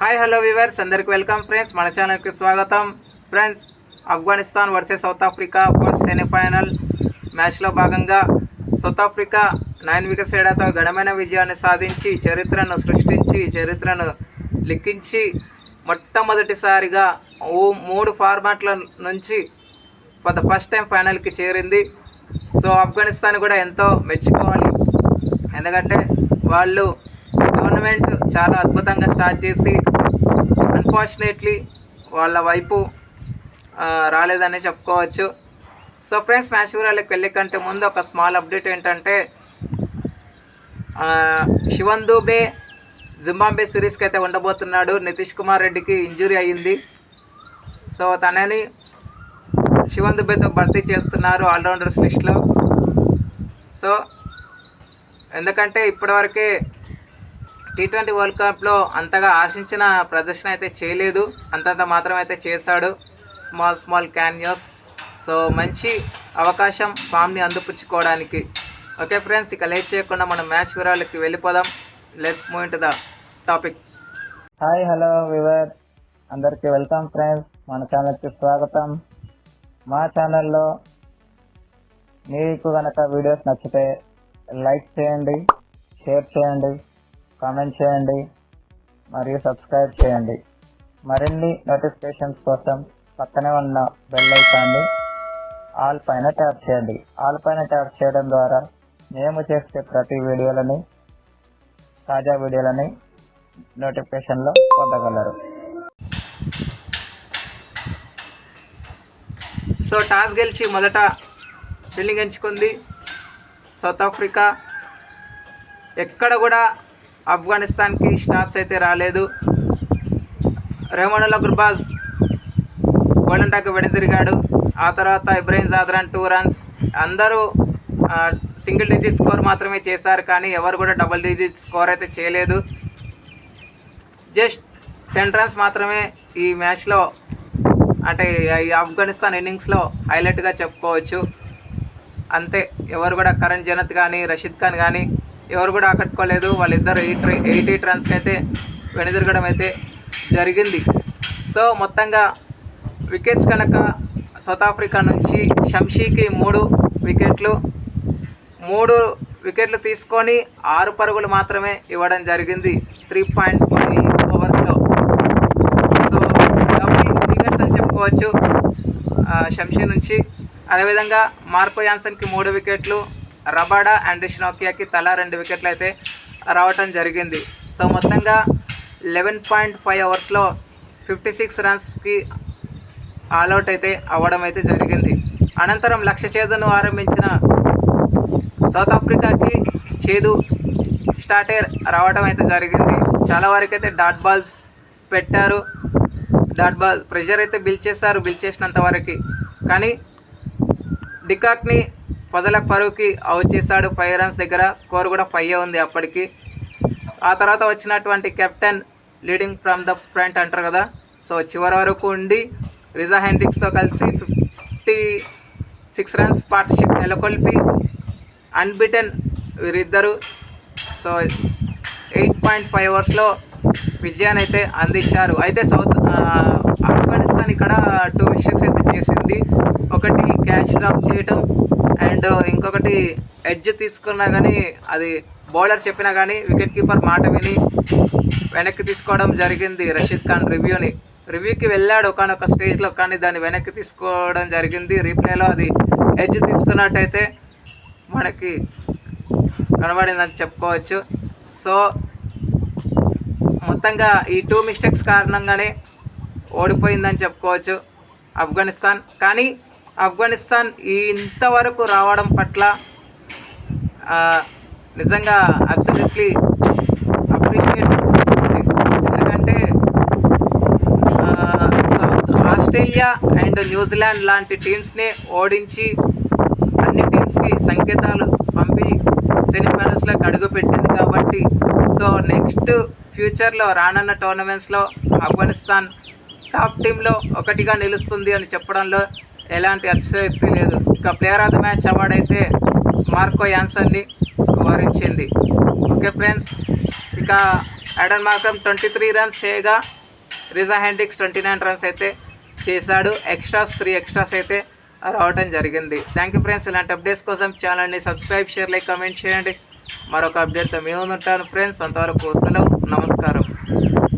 Hi hello viewers అందరికి welcome friends మన ఛానల్కి స్వాగతం. Friends Afghanistan versus South Africa first semifinal మ్యాచ్లో భాగంగా సౌత్ ఆఫ్రికా నైన్ వికెట్స్ తేడాతో ఘనమైన విజయాన్ని సాధించి చరిత్రను సృష్టించి చరిత్రను లిఖించి మొట్టమొదటిసారిగా ఓ మూడు ఫార్మాట్ల నుంచి ఫర్ ద ఫస్ట్ టైం ఫైనల్కి చేరింది. సో ఆఫ్ఘనిస్తాన్ కూడా ఎంతో మెచ్చుకోవాలి. ఎందుకంటే వాళ్ళు టోర్నమెంట్ చాలా అద్భుతంగా స్టార్ట్ చేసి అన్ఫార్చునేట్లీ వాళ్ళ వైపు రాలేదనే రాలేదని చెప్పుకోవచ్చు. సో ఫ్రెండ్స్ మ్యాచ్ వివరాలకు వెళ్ళే కంటే ముందు ఒక స్మాల్ అప్డేట్ ఏంటంటే శివన్ దూబే జింబాబే సిరీస్కి అయితే ఉండబోతున్నాడు. నితీష్ కుమార్ రెడ్డికి ఇంజురీ అయ్యింది. సో తనని శివన్ దుబేతో భర్తీ చేస్తున్నారు ఆల్రౌండర్స్ లిస్ట్లో సో ఎందుకంటే ఇప్పటివరకే టీ ట్వంటీ వరల్డ్ కప్లో అంతగా ఆశించిన ప్రదర్శన అయితే చేయలేదు. అంతంత మాత్రం అయితే చేశాడు. స్మాల్ స్మాల్ క్యాన్యోస్ సో మంచి అవకాశం ఫామ్ని అందిపుచ్చుకోవడానికి. ఓకే ఫ్రెండ్స్ ఇక లేట్ చేయకుండా మనం మ్యాచ్ వివరాలకి వెళ్ళిపోదాం. Let's move to the topic hi hello viewer అందరికీ వెల్కమ్ ఫ్రెండ్స్. మన ఛానల్కి స్వాగతం. మా ఛానల్లో మీకు కనుక వీడియోస్ నచ్చితే లైక్ చేయండి షేర్ చేయండి. కామెంట్ చేయండి. మరియు సబ్స్క్రైబ్ చేయండి. మరిన్ని నోటిఫికేషన్స్ కోసం పక్కనే ఉన్న బెల్ ఐకాన్ని ఆల్ పైన ట్యాప్ చేయండి. ఆల్ పైన ట్యాప్ చేయడం ద్వారా మేము చేసే ప్రతి వీడియోలని తాజా వీడియోలని నోటిఫికేషన్లో పొందగలరు. సో టాస్ గెలిచి మొదట ఫీల్డింగ్ ఎంచుకుంది. సౌత్ ఆఫ్రికా ఎక్కడ కూడా ఆఫ్ఘనిస్తాన్కి స్టార్స్ అయితే రాలేదు. రెమోనలో గుర్బాజ్ గోల్డెన్ టాక్ ఆ తర్వాత ఇబ్రహీం జాదరాన్ టూ రన్స్. అందరూ సింగిల్ డిజిట్ స్కోర్ మాత్రమే చేశారు కానీ ఎవరు కూడా డబుల్ డిజిట్ స్కోర్ అయితే చేయలేదు. జస్ట్ టెన్ రన్స్ మాత్రమే ఈ మ్యాచ్లో అంటే ఈ ఆఫ్ఘనిస్తాన్ ఇన్నింగ్స్లో హైలైట్గా చెప్పుకోవచ్చు. అంతే. ఎవరు కూడా కరణ్ జనత్ కానీ రషీద్ ఖాన్ కానీ ఎవరు కూడా ఆకట్టుకోలేదు. వాళ్ళిద్దరు ఎయిట్ ఎయిట్ ఎయిట్ రన్స్కి అయితే వెనుదిరగడం అయితే జరిగింది. సో మొత్తంగా వికెట్స్ కనుక సౌత్ ఆఫ్రికా నుంచి షంషీకి మూడు వికెట్లు మూడు వికెట్లు తీసుకొని ఆరు పరుగులు మాత్రమే ఇవ్వడం జరిగింది. త్రీ పాయింట్ ఫైవ్ ఓవర్స్లో. సో డబ్ల్యూ వికెట్స్ అని చెప్పుకోవచ్చు. షంషీ నుంచి. అదేవిధంగా మార్కో యాన్సన్కి మూడు వికెట్లు రబాడా అండ్ షినోకియాకి తలా రెండు వికెట్లు అయితే రావటం జరిగింది. సో మొత్తంగా లెవెన్ పాయింట్ ఫైవ్ అవర్స్లో ఫిఫ్టీ సిక్స్ రన్స్కి ఆల్అవుట్ అయితే అవ్వడం అయితే జరిగింది. అనంతరం లక్ష్య చేదును ఆరంభించిన సౌత్ ఆఫ్రికాకి చేదు స్టార్టే రావడం అయితే జరిగింది. చాలా వరకు అయితే డాట్ బాల్స్ పెట్టారు. డాట్ బాల్ ప్రెషర్ అయితే బిల్ చేస్తారు బిల్ చేసినంత వరకు. కానీ డికాక్ని ఫజలక్ ఫరూక్కి అవుట్ చేశాడు ఫైవ్ రన్స్ దగ్గర. స్కోర్ కూడా ఫైవ్ ఉంది అప్పటికి. ఆ తర్వాత వచ్చినటువంటి captain leading from the front అంటారు కదా. సో చివరి వరకు ఉండి రిజా హెండ్రిక్స్తో కలిసి ఫిఫ్టీ సిక్స్ రన్స్ పార్ట్నర్షిప్ నెలకొల్పి అన్బిటెన్ వీరిద్దరు. సో ఎయిట్ పాయింట్ ఫైవ్ అవర్స్లో విజయాన్ని అయితే అందించారు. అయితే సౌత్ ఆఫ్ఘనిస్తాన్ ఇక్కడ టూ మిస్టేక్స్ అయితే చేసింది. ఒకటి క్యాచ్ డ్రాప్ చేయటం అండ్ ఇంకొకటి ఎడ్జ్ తీసుకున్నా కానీ అది బౌలర్ చెప్పినా కానీ వికెట్ కీపర్ మాట విని వెనక్కి తీసుకోవడం జరిగింది రషీద్ ఖాన్ రివ్యూని. రివ్యూకి వెళ్ళాడు ఒకనొక స్టేజ్లో కానీ దాన్ని వెనక్కి తీసుకోవడం జరిగింది. రీప్లేలో అది ఎడ్జ్ తీసుకున్నట్టయితే మనకి కనబడిందని చెప్పుకోవచ్చు. సో మొత్తంగా ఈ టూ మిస్టేక్స్ కారణంగానే ఓడిపోయిందని చెప్పుకోవచ్చు ఆఫ్ఘనిస్తాన్. కానీ ఆఫ్ఘనిస్తాన్ ఇంతవరకు రావడం పట్ల నిజంగా అబ్సల్యూట్లీ అప్రిషియేట్ ఎందుకంటే ఆస్ట్రేలియా అండ్ న్యూజిలాండ్ లాంటి టీమ్స్ని ఓడించి అన్ని టీమ్స్కి సంకేతాలు పంపి సెమీఫైనల్స్లోకి అడుగుపెట్టింది కాబట్టి సో నెక్స్ట్ ఫ్యూచర్లో రానున్న టోర్నమెంట్స్లో ఆఫ్ఘనిస్తాన్ టాప్ టీంలో ఒకటిగా నిలుస్తుంది అని చెప్పడంలో ఎలాంటి అతిశయోక్తి లేదు. ఇక player of the match award అయితే మార్కో యాన్సన్ని వరించింది. ఓకే ఫ్రెండ్స్ ఇక యాడన్ మాత్రం ట్వంటీ త్రీ రన్స్ చేయగా Reeza Hendricks twenty nine runs అయితే చేశాడు. ఎక్స్ట్రాస్ త్రీ ఎక్స్ట్రాస్ అయితే రావటం జరిగింది. థ్యాంక్ యూ ఫ్రెండ్స్ ఇలాంటి అప్డేట్స్ కోసం ఛానల్ని సబ్స్క్రైబ్ షేర్ లైక్ కమెంట్ చేయండి. మరొక అప్డేట్తో మేము ఉంటాను ఫ్రెండ్స్. అంతవరకు సెలవు. నమస్కారం.